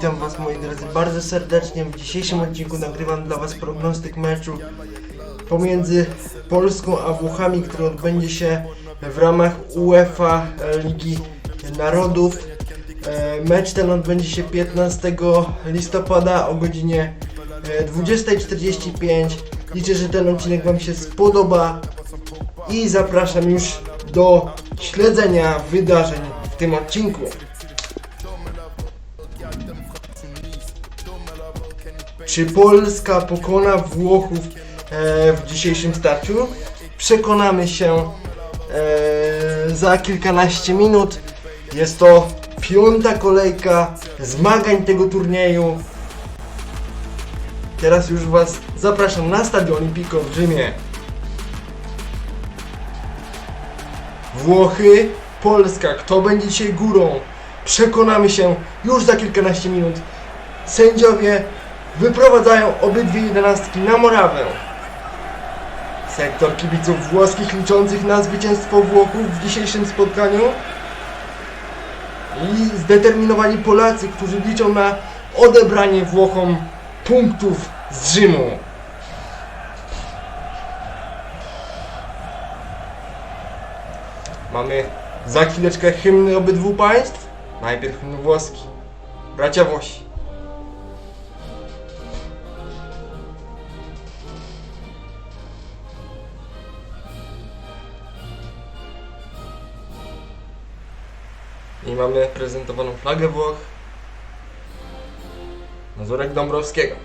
Witam Was moi drodzy bardzo serdecznie. W dzisiejszym odcinku nagrywam dla Was prognostyk meczu pomiędzy Polską a Włochami, który odbędzie się w ramach UEFA Ligi Narodów. E, Mecz ten odbędzie się 15 listopada o godzinie e, 20.45. Liczę, że ten odcinek Wam się spodoba i zapraszam już do śledzenia wydarzeń w tym odcinku. Czy Polska pokona Włochów e, w dzisiejszym starciu? Przekonamy się e, za kilkanaście minut. Jest to piąta kolejka zmagań tego turnieju. Teraz już Was zapraszam na Stadio Olimpico w Rzymie. Włochy, Polska. Kto będzie dzisiaj górą? Przekonamy się już za kilkanaście minut. Sędziowie wyprowadzają obydwie jedenastki na Morawę. Sektor kibiców włoskich liczących na zwycięstwo Włochów w dzisiejszym spotkaniu. I zdeterminowani Polacy, którzy liczą na odebranie Włochom punktów z Rzymu. Mamy za chwileczkę hymny obydwu państw. Najpierw hymn włoski. Bracia Włosi. I mamy prezentowaną flagę Włoch. Mazurek Dąbrowskiego.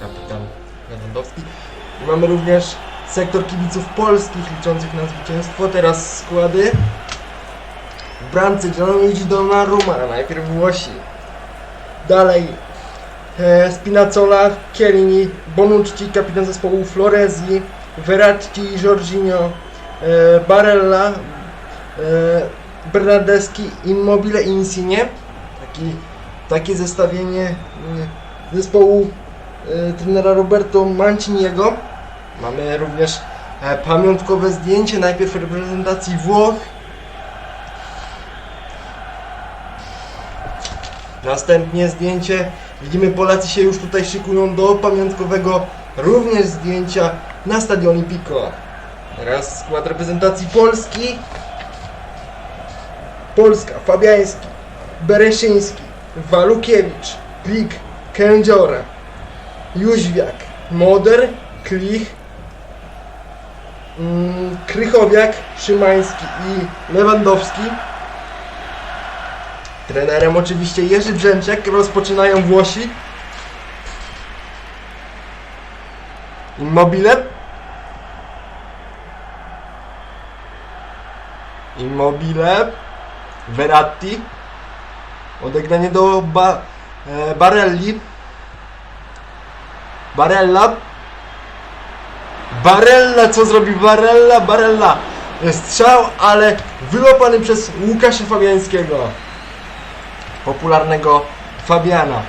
Kapitan Lewandowski. I mamy również sektor kibiców polskich liczących na zwycięstwo. Teraz składy. W bramce Gianluigi Donnarumma, najpierw Włosi. Dalej Spinazzola, Chiellini, Bonucci, kapitan zespołu Florezi, Verratti, Jorginho, e, Barella, e, Bernardeschi, Immobile i Insigne. Taki, takie zestawienie mm, zespołu e, trenera Roberto Manciniego. Mamy również e, pamiątkowe zdjęcie, najpierw reprezentacji Włoch, Następnie zdjęcie. Widzimy, Polacy się już tutaj szykują do pamiątkowego również zdjęcia na Stadionie Olimpico. Teraz skład reprezentacji Polski. Polska, Fabiański, Bereszyński, Walukiewicz, Klik, Kędziora, Jóźwiak, Moder, Klich, mm, Krychowiak, Szymański i Lewandowski. Trenerem oczywiście Jerzy Brzęczek, rozpoczynają Włosi. Immobile. Immobile. Verratti. Odegranie do ba e, Barelli. Barella. Barella, co zrobi Barella? Barella. Strzał, ale wyłapany przez Łukasza Fabiańskiego popularnego Fabiana.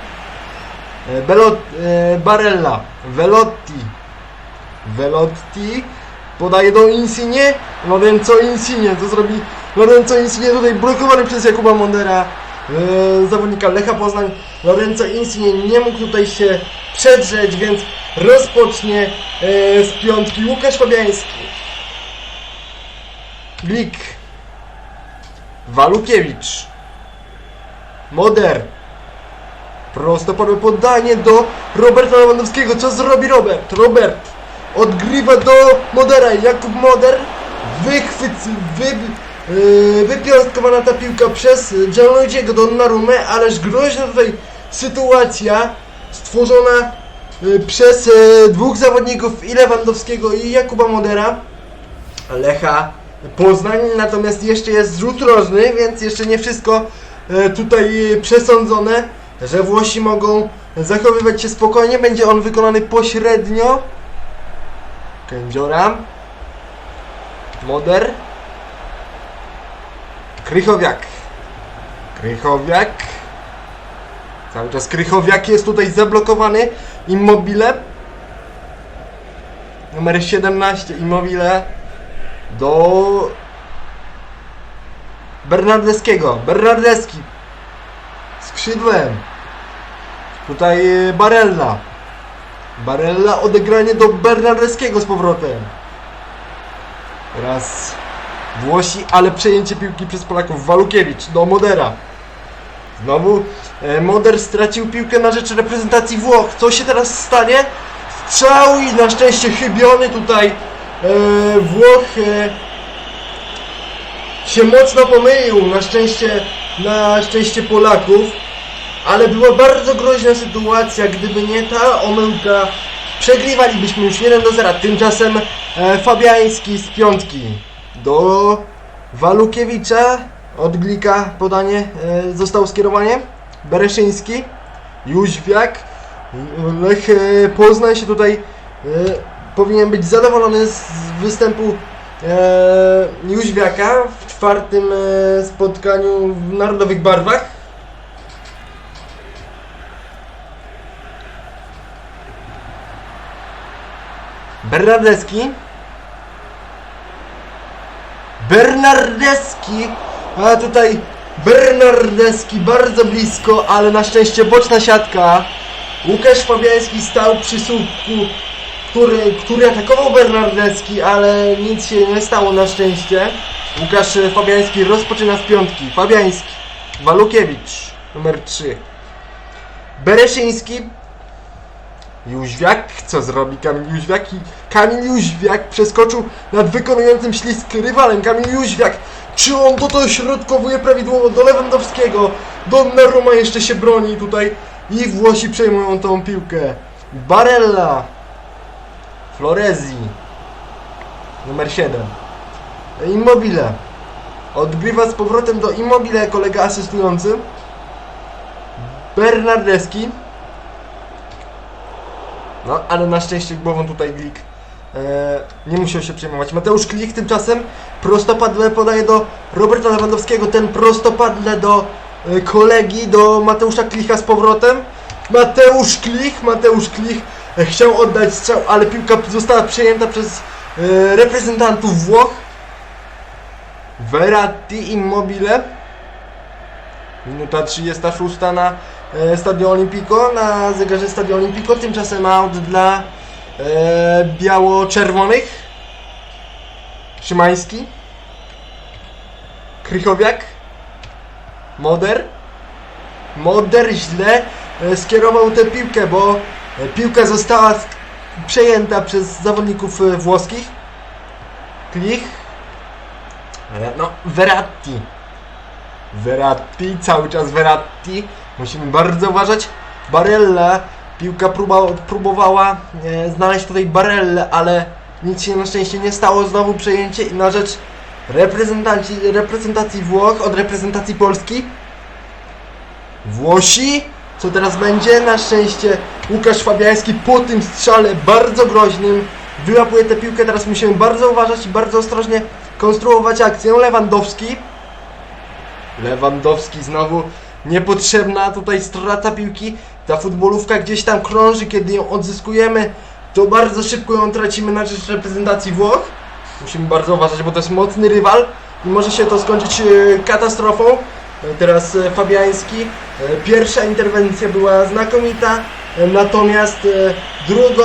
E, Belot, e, Barella, Velotti, Velotti podaje do Insigne, Lorenzo Insigne, to zrobi Lorenzo Insigne tutaj blokowany przez Jakuba Mondera, e, zawodnika Lecha Poznań. Lorenzo Insigne nie mógł tutaj się przedrzeć, więc rozpocznie z piątki Łukasz Fabiański. Glik, Walukiewicz, Moder. Prostopadłe podanie do Roberta Lewandowskiego. Co zrobi Robert? Robert odgrywa do Modera. Jakub Moder. Wychwyt, wy, yy, ta piłka przez Gianluigiego Donnarumę, ależ groźna tutaj sytuacja stworzona yy, przez yy, dwóch zawodników i Lewandowskiego i Jakuba Modera. Lecha Poznań, natomiast jeszcze jest rzut rożny, więc jeszcze nie wszystko tutaj przesądzone, że Włosi mogą zachowywać się spokojnie. Będzie on wykonany pośrednio. Kędziora. Moder. Krychowiak. Krychowiak. Cały czas Krychowiak jest tutaj zablokowany. Immobile. numer 17 Immobile do Bernardeskiego. Bernardeski skrzydłem. Tutaj e, Barella. Barella odegranie do Bernardeskiego z powrotem. Teraz Włosi, ale przejęcie piłki przez Polaków. Walukiewicz do Modera. Znowu e, Moder stracił piłkę na rzecz reprezentacji Włoch. Co się teraz stanie? Strzał i na szczęście chybiony tutaj e, Włoch e, się mocno pomylił. Na szczęście, na szczęście Polaków. Ale była bardzo groźna sytuacja. Gdyby nie ta omyłka, przegrywalibyśmy już 1 do 0. Tymczasem e, Fabiański z piątki do Walukiewicza. Od Glika podanie e, zostało skierowanie. Bereszyński, Jóźwiak. Lech e, Poznań się tutaj e, powinien być zadowolony z występu e, Jóźwiaka w czwartym e, spotkaniu w narodowych barwach. Bernardeski. Bernardeski. A tutaj Bernardeski bardzo blisko, ale na szczęście boczna siatka. Łukasz Fabiański stał przy słupku, który, który atakował Bernardeski, ale nic się nie stało na szczęście. Łukasz Fabiański rozpoczyna z piątki. Fabiański. Walukiewicz. Numer 3. Bereszyński. Jóźwiak, co zrobi Kamil Jóźwiak? Kamil Jóźwiak przeskoczył nad wykonującym ślisk rywalem. Kamil Jóźwiak, czy on to dośrodkowuje prawidłowo do Lewandowskiego? Donnarumma jeszcze się broni tutaj i Włosi przejmują tą piłkę. Barella, Florezi, numer 7. Immobile. Odgrywa z powrotem do Immobile kolega asystujący. Bernardeski. No, ale na szczęście głową tutaj Glik e, nie musiał się przejmować. Mateusz Klich tymczasem prostopadle podaje do Roberta Lewandowskiego. Ten prostopadle do e, kolegi, do Mateusza Klicha z powrotem. Mateusz Klich, Mateusz Klich chciał oddać strzał, ale piłka została przejęta przez e, reprezentantów Włoch. Verratti Immobile. Minuta 36 na e, Olimpico, na zegarze Stadio Olimpico. Tymczasem out dla e, biało-czerwonych. Szymański. Krychowiak. Moder. Moder źle e, skierował tę piłkę, bo piłka została przejęta przez zawodników e, włoskich. Klich. E, No, Verratti. Verratti, cały czas Verratti. Musimy bardzo uważać. Barella, piłka próba, próbowała e, znaleźć tutaj Barellę, ale nic się na szczęście nie stało. Znowu przejęcie i na rzecz reprezentacji Włoch od reprezentacji Polski. Włosi, co teraz będzie? Na szczęście Łukasz Fabiański po tym strzale bardzo groźnym wyłapuje tę piłkę. Teraz musimy bardzo uważać i bardzo ostrożnie konstruować akcję. Lewandowski. Lewandowski znowu niepotrzebna tutaj strata piłki. Ta futbolówka gdzieś tam krąży, kiedy ją odzyskujemy, to bardzo szybko ją tracimy na rzecz reprezentacji Włoch. Musimy bardzo uważać, bo to jest mocny rywal i może się to skończyć e, katastrofą. E, Teraz e, Fabiański. E, Pierwsza interwencja była znakomita, natomiast drugą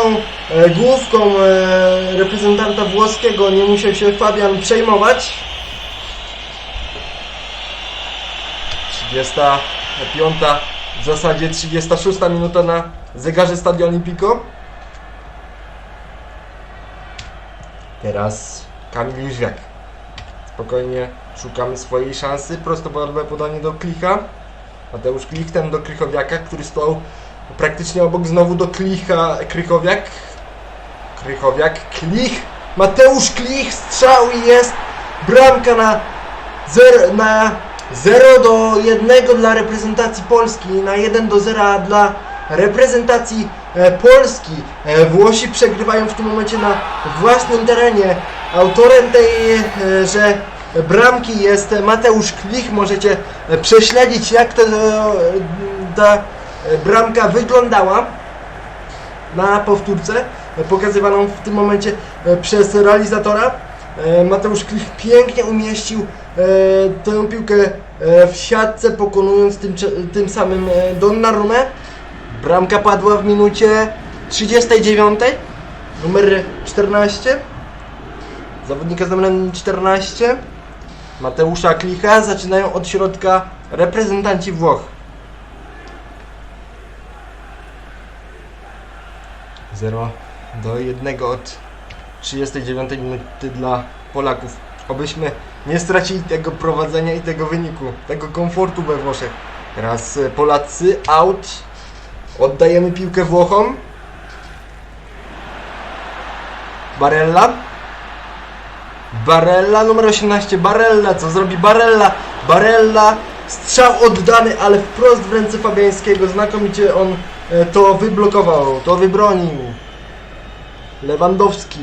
główką reprezentanta włoskiego nie musiał się Fabian przejmować. 35, w zasadzie 36 minuta na zegarze Stadio Olimpico. Teraz Kamil Jóźwiak. Spokojnie szukamy swojej szansy. Prostopadłe podanie do Klicha. Mateusz Klich, ten do Krychowiaka, który stał praktycznie obok znowu do Klicha. Krychowiak. Krychowiak. Klich. Mateusz Klich. Strzał i jest bramka na 0, na 0 do 1 dla reprezentacji Polski, na 1 do 0 dla reprezentacji e, Polski. E, Włosi przegrywają w tym momencie na własnym terenie. Autorem tej, e, bramki jest Mateusz Klich. Możecie prześledzić jak to, e, ta e, bramka wyglądała na powtórce. e, pokazywaną w tym momencie przez realizatora. Mateusz Klich pięknie umieścił tę piłkę w siatce, pokonując tym, tym samym Donnarumę. Bramka padła w minucie 39, numer 14. Zawodnika z numerem 14. Mateusza Klicha zaczynają od środka reprezentanci Włoch. 0 do 1 od 39 minuty dla Polaków. Obyśmy nie stracili tego prowadzenia i tego wyniku, tego komfortu we Włoszech. Teraz e, Polacy out. Oddajemy piłkę Włochom. Barella. Barella numer 18. Barella. Co zrobi Barella? Barella. Strzał oddany, ale wprost w ręce Fabiańskiego. Znakomicie on e, to wyblokował, to wybronił. Lewandowski.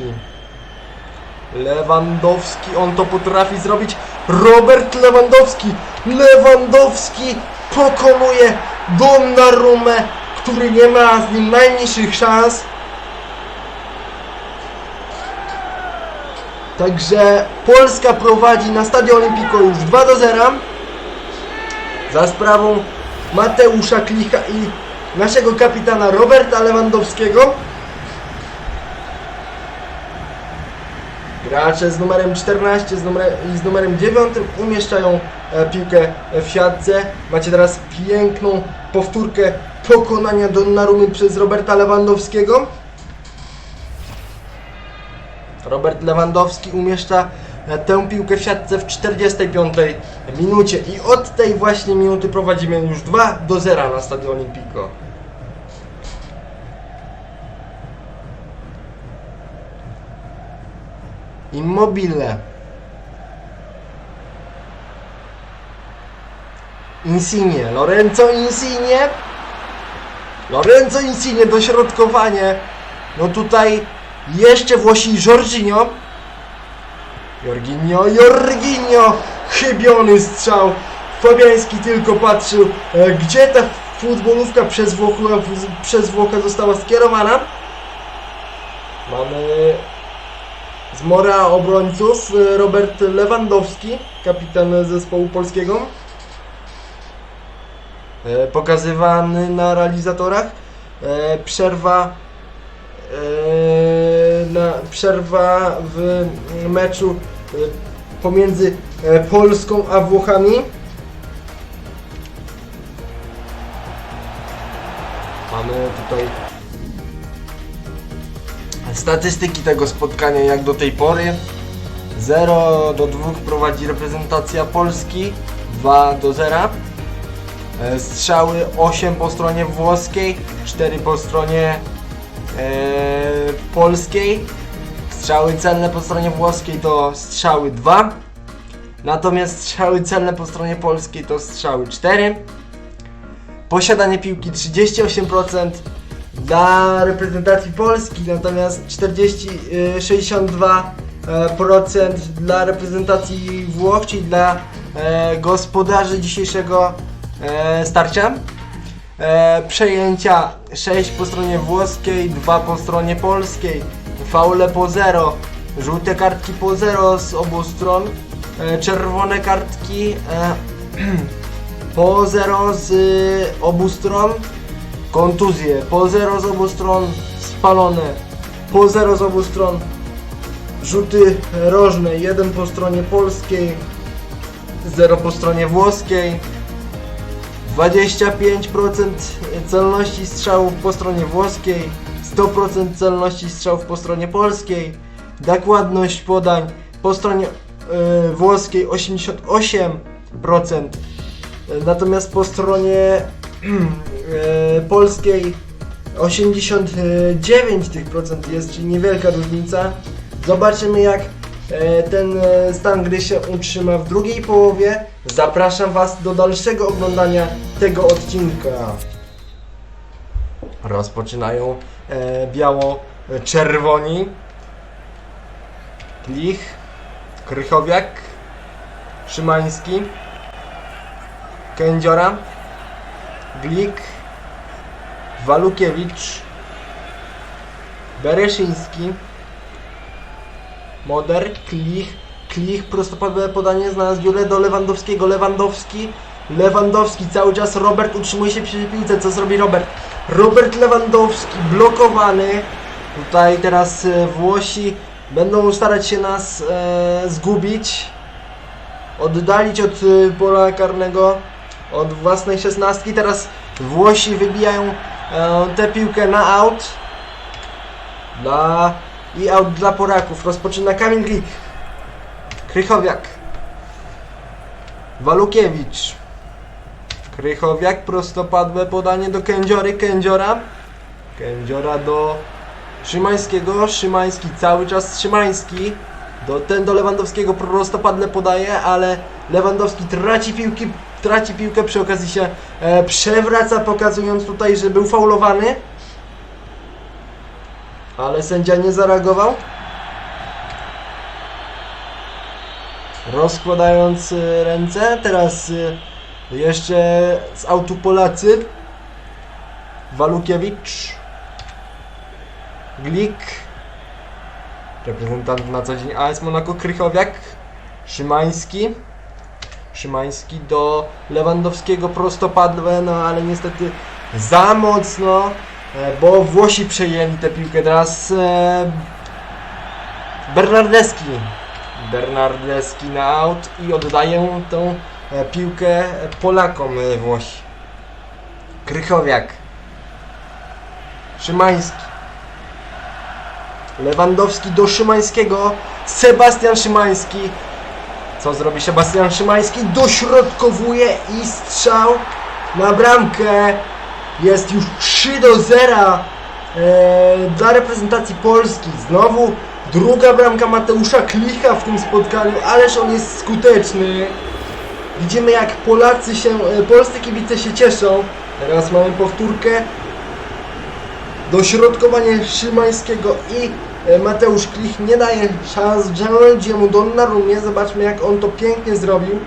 Lewandowski, on to potrafi zrobić. Robert Lewandowski. Lewandowski pokonuje Donnarumę, który nie ma z nim najmniejszych szans. Także Polska prowadzi na Stadio Olimpico już 2 do 0 za sprawą Mateusza Klicha i naszego kapitana Roberta Lewandowskiego. Gracze z numerem 14 z i z numerem 9 umieszczają e, piłkę w siatce. Macie teraz piękną powtórkę pokonania Donnarumy przez Roberta Lewandowskiego. Robert Lewandowski umieszcza e, tę piłkę w siatce w 45 minucie i od tej właśnie minuty prowadzimy już 2 do 0 na Stadio Olimpico. Immobile. Insigne, Lorenzo Insigne. Lorenzo Insigne, dośrodkowanie. No tutaj jeszcze Włosi Jorginho. Jorginho, Jorginho! Chybiony strzał. Fabiański tylko patrzył, e, gdzie ta futbolówka przez Włocha, przez Włocha została skierowana. Mamy z mora obrońców e, Robert Lewandowski, kapitan zespołu polskiego. E, Pokazywany na realizatorach. Przerwa na przerwa w meczu e, pomiędzy e, Polską a Włochami. Mamy tutaj statystyki tego spotkania jak do tej pory. 0 do 2 prowadzi reprezentacja Polski, 2 do 0. E, Strzały 8 po stronie włoskiej, 4 po stronie polskiej. Strzały celne po stronie włoskiej to strzały 2. Natomiast strzały celne po stronie polskiej to strzały 4. Posiadanie piłki 38% dla reprezentacji Polski, natomiast 40, y, 62% e, procent dla reprezentacji Włoch, czyli dla e, gospodarzy dzisiejszego e, starcia. E, przejęcia 6 po stronie włoskiej, 2 po stronie polskiej, faule po 0, żółte kartki po 0 z obu stron, e, czerwone kartki e, po 0 z y, obu stron, kontuzje po 0 z obu stron, spalone. Po 0 z obu stron, rzuty rożne, jeden po stronie polskiej, 0 po stronie włoskiej, 25% celności strzałów po stronie włoskiej, 100% celności strzałów po stronie polskiej, dokładność podań po stronie e, włoskiej 88%, natomiast po stronie e, polskiej 89 tych procent jest, czyli niewielka różnica. Zobaczymy jak ten e, stan gry się utrzyma w drugiej połowie. Zapraszam Was do dalszego oglądania tego odcinka. Rozpoczynają e, biało-czerwoni. Klich, Krychowiak, Szymański, Kędziora, Glik, Walukiewicz, Bereszyński. Moder, Klich, Klich, prostopadłe podanie znalazł dziurę do Lewandowskiego, Lewandowski, Lewandowski cały czas, Robert utrzymuje się przy piłce, co zrobi Robert? Robert Lewandowski, blokowany, tutaj teraz e, Włosi będą starać się nas e, zgubić, oddalić od e, pola karnego, od własnej szesnastki, teraz Włosi wybijają e, tę piłkę na out, dla i out dla Polaków. Rozpoczyna Kamil Glik. Krychowiak. Walukiewicz. Krychowiak, prostopadłe podanie do Kędziory, Kędziora. Kędziora do Szymańskiego, Szymański cały czas Szymański. Do, ten do Lewandowskiego prostopadle podaje, ale Lewandowski traci piłki, traci piłkę, przy okazji się e, przewraca, pokazując tutaj, że był faulowany. Ale sędzia nie zareagował. Rozkładając y, ręce, teraz y, jeszcze z autu Polacy. Walukiewicz. Glik. Reprezentant na co dzień AS Monaco Krychowiak. Szymański. Szymański do Lewandowskiego prostopadłe, no ale niestety za mocno. E, bo Włosi przejęli tę piłkę teraz e, Bernardeski Bernardeski na out i oddaję tą e, piłkę Polakom Włosi. Krychowiak. Szymański. Lewandowski do Szymańskiego. Sebastian Szymański. Co zrobi Sebastian Szymański? Dośrodkowuje i strzał na bramkę jest już 3 do 0 e, dla reprezentacji Polski. Znowu druga bramka Mateusza Klicha w tym spotkaniu, ależ on jest skuteczny. Widzimy jak Polacy się, e, polscy kibice się cieszą. Teraz mamy powtórkę. Dośrodkowanie Szymańskiego i e, Mateusz Klich nie daje szans Gianluigiemu Donnarumie. Zobaczmy jak on to pięknie zrobił.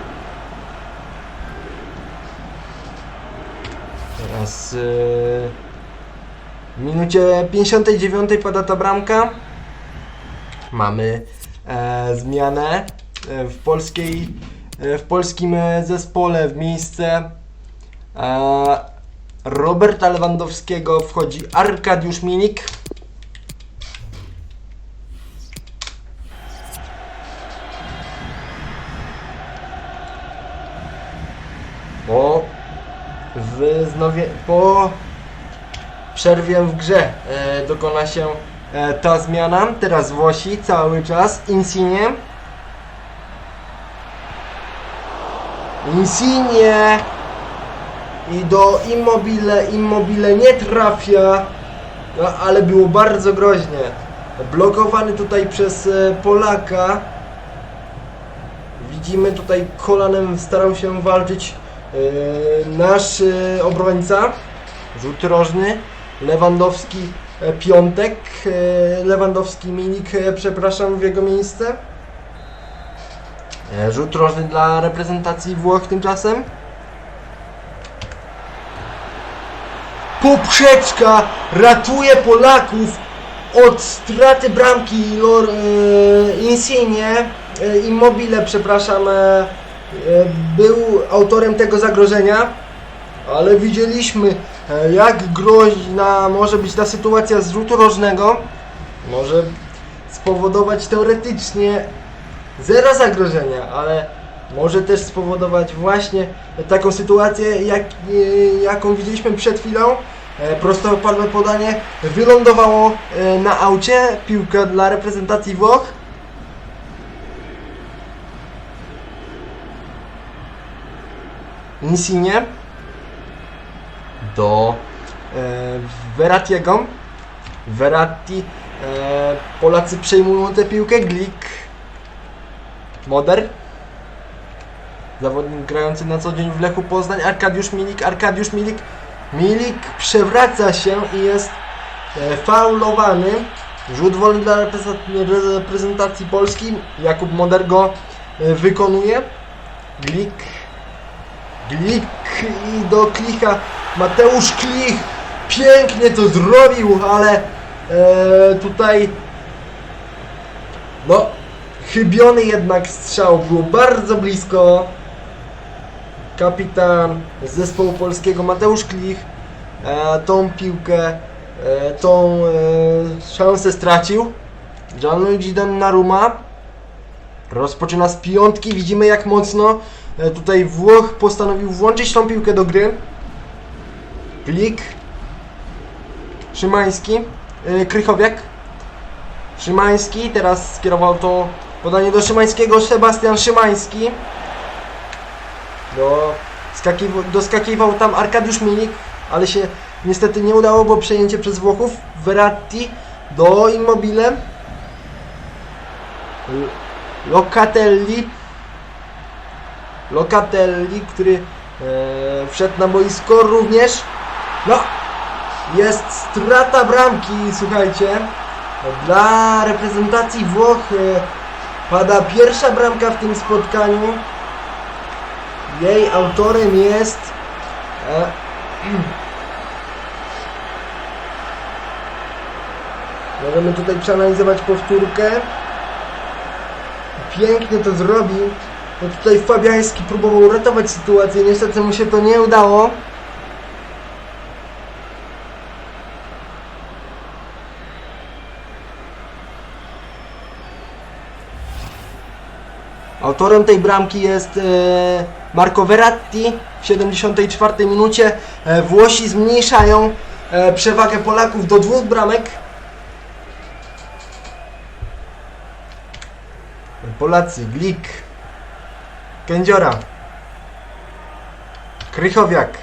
Yy, w minucie 59 pada ta bramka. Mamy e, zmianę e, w polskiej e, w polskim zespole w miejsce Roberta Lewandowskiego wchodzi Arkadiusz Minik. Po przerwie w grze e, dokona się e, ta zmiana. Teraz Włosi cały czas. Insigne. Insigne. I do Immobile. Immobile nie trafia. No, ale było bardzo groźnie. Blokowany tutaj przez e, Polaka. Widzimy tutaj kolanem starał się walczyć nasz e, obrońca. Rzut rożny. Lewandowski e, piątek. e, Lewandowski Milik, e, przepraszam, w jego miejsce. E, Rzut rożny dla reprezentacji Włoch tymczasem. Poprzeczka ratuje Polaków od straty bramki Lor, e, Insigne, e, Immobile, przepraszam, e, e, był autorem tego zagrożenia, ale widzieliśmy e, jak groźna może być ta sytuacja z rzutu rożnego. Może spowodować teoretycznie zero zagrożenia, ale może też spowodować właśnie taką sytuację, jak, e, jaką widzieliśmy przed chwilą. E, Prostopadłe podanie wylądowało e, na aucie. Piłka dla reprezentacji Włoch. Insigne do e, Verrattiego. Verratti. E, Polacy przejmują tę piłkę. Glik. Moder. Zawodnik grający na co dzień w Lechu Poznań. Arkadiusz Milik. Arkadiusz Milik. Milik przewraca się i jest e, faulowany. Rzut wolny dla reprezent- reprezentacji Polski. Jakub Moder go wykonuje. Glik. Glik i do Klicha. Mateusz Klich pięknie to zrobił, ale e, tutaj no chybiony jednak strzał, było bardzo blisko. Kapitan zespołu polskiego Mateusz Klich e, tą piłkę, e, tą e, szansę stracił. Gianluigi Donnarumma rozpoczyna z piątki, widzimy jak mocno tutaj Włoch postanowił włączyć tą piłkę do gry. Klik. Szymański, e, Krychowiak. Szymański, teraz skierował to podanie do Szymańskiego, Sebastian Szymański. Do, skakiw- doskakiwał tam Arkadiusz Milik, ale się niestety nie udało, bo przejęcie przez Włochów. Verratti do Immobile. Locatelli. Locatelli, który e, wszedł na boisko również. No, jest strata bramki, słuchajcie. Dla reprezentacji Włoch e, pada pierwsza bramka w tym spotkaniu. Jej autorem jest e, Możemy tutaj przeanalizować powtórkę. Pięknie to zrobił. No tutaj Fabiański próbował ratować sytuację, niestety mu się to nie udało. Autorem tej bramki jest e, Marco Verratti w 74 minucie. E, Włosi zmniejszają e, przewagę Polaków do dwóch bramek. Polacy, Glik, Kędziora, Krychowiak.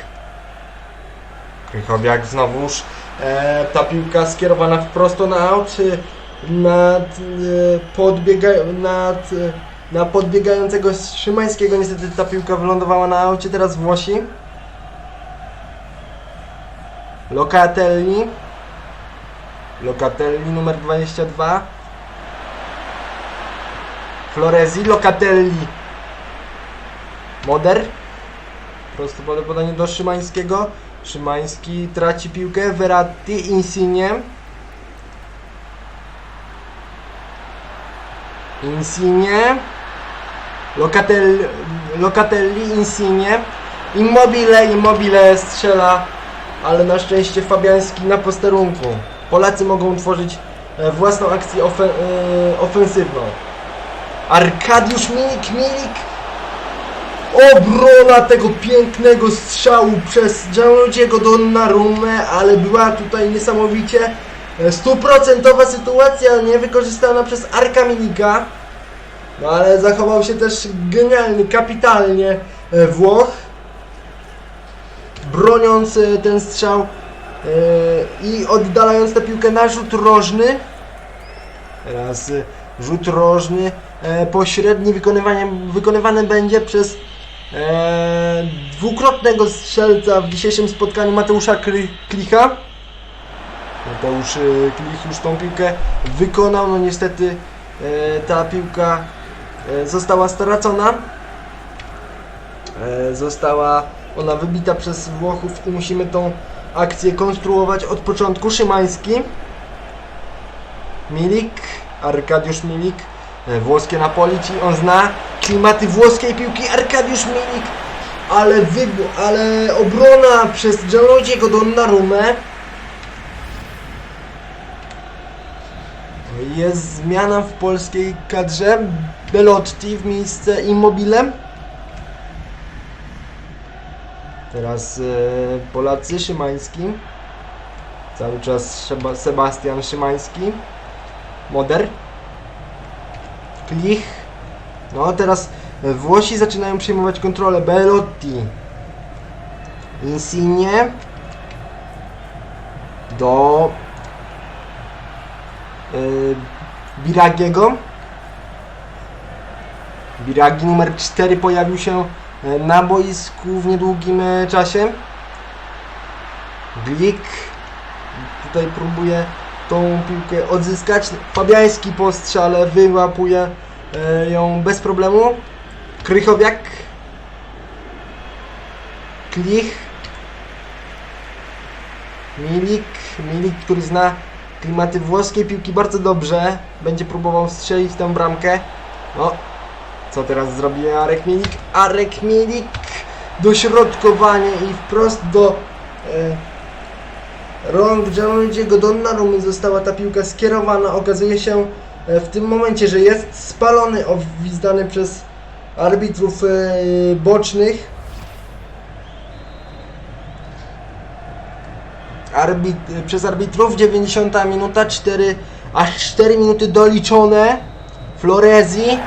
Krychowiak znowuż. E, ta piłka skierowana wprost na aut, e, nad, e, podbiega, nad, e, na podbiegającego Szymańskiego. Niestety ta piłka wylądowała na aucie, teraz Włosi. Locatelli. Locatelli numer 22. Florezi, Locatelli. Moder. Prosto pode- podanie do Szymańskiego. Szymański traci piłkę. Verratti, Insigne. Insigne. Locatelli, Locatelli, Insigne. Immobile, Immobile strzela, ale na szczęście Fabiański na posterunku. Polacy mogą tworzyć e, własną akcję ofe, e, ofensywną. Arkadiusz Milik, Milik. Obrona tego pięknego strzału przez Gianluigiego Donnarumę, ale była tutaj niesamowicie e, stuprocentowa sytuacja niewykorzystana przez Arka Milika. No ale zachował się też genialnie, kapitalnie e, Włoch. Broniąc e, ten strzał i oddalając tę piłkę na rzut rożny. Teraz rzut rożny pośredni wykonywany będzie przez e, dwukrotnego strzelca w dzisiejszym spotkaniu Mateusza Kli- Klicha. Mateusz e, Klich już tą piłkę wykonał, no niestety e, ta piłka e, została stracona. E, została ona wybita przez Włochów i musimy tą akcję konstruować od początku. Szymański. Milik, Arkadiusz Milik, włoskie Napoli, czyli on zna klimaty włoskiej piłki. Arkadiusz Milik, ale, ale obrona przez Gianluigiego Donnarumę. Jest zmiana w polskiej kadrze. Belotti w miejsce Immobile. Teraz e, Polacy, Szymański. Cały czas Sebastian Szymański. Moder. Klich. No teraz e, Włosi zaczynają przejmować kontrolę. Belotti. Insigne. Do yy, Biragiego. Biragi numer 4 pojawił się e, na boisku w niedługim czasie. Glik tutaj próbuje tą piłkę odzyskać. Fabiański po strzale wyłapuje e, ją bez problemu. Krychowiak. Klich. Milik. Milik, który zna klimaty włoskiej piłki bardzo dobrze. Będzie próbował strzelić tę bramkę. No, co teraz zrobi Arek Milik? Arek Milik, dośrodkowanie i wprost do e, rąk Gianluigiego Donnarummy została ta piłka skierowana. Okazuje się e, w tym momencie, że jest spalony, obwizdany przez arbitrów e, bocznych. Arbit, przez arbitrów 90 minuta 4 aż 4 minuty doliczone Florezi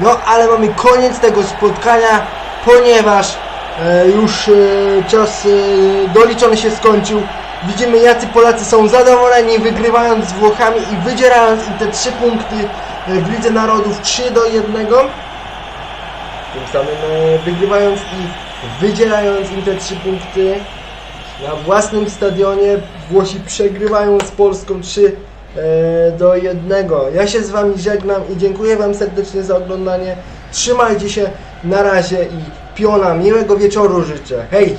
no ale mamy koniec tego spotkania ponieważ e, już e, czas e, doliczony się skończył widzimy jacy Polacy są zadowoleni wygrywając z Włochami i wydzierając im te 3 punkty e, w Lidze Narodów 3 do 1 tym samym e, wygrywając i wydzielając im te 3 punkty na własnym stadionie Włosi przegrywają z Polską 3 e, do 1. Ja się z Wami żegnam i dziękuję Wam serdecznie za oglądanie. Trzymajcie się, na razie i piona miłego wieczoru życzę. Hej!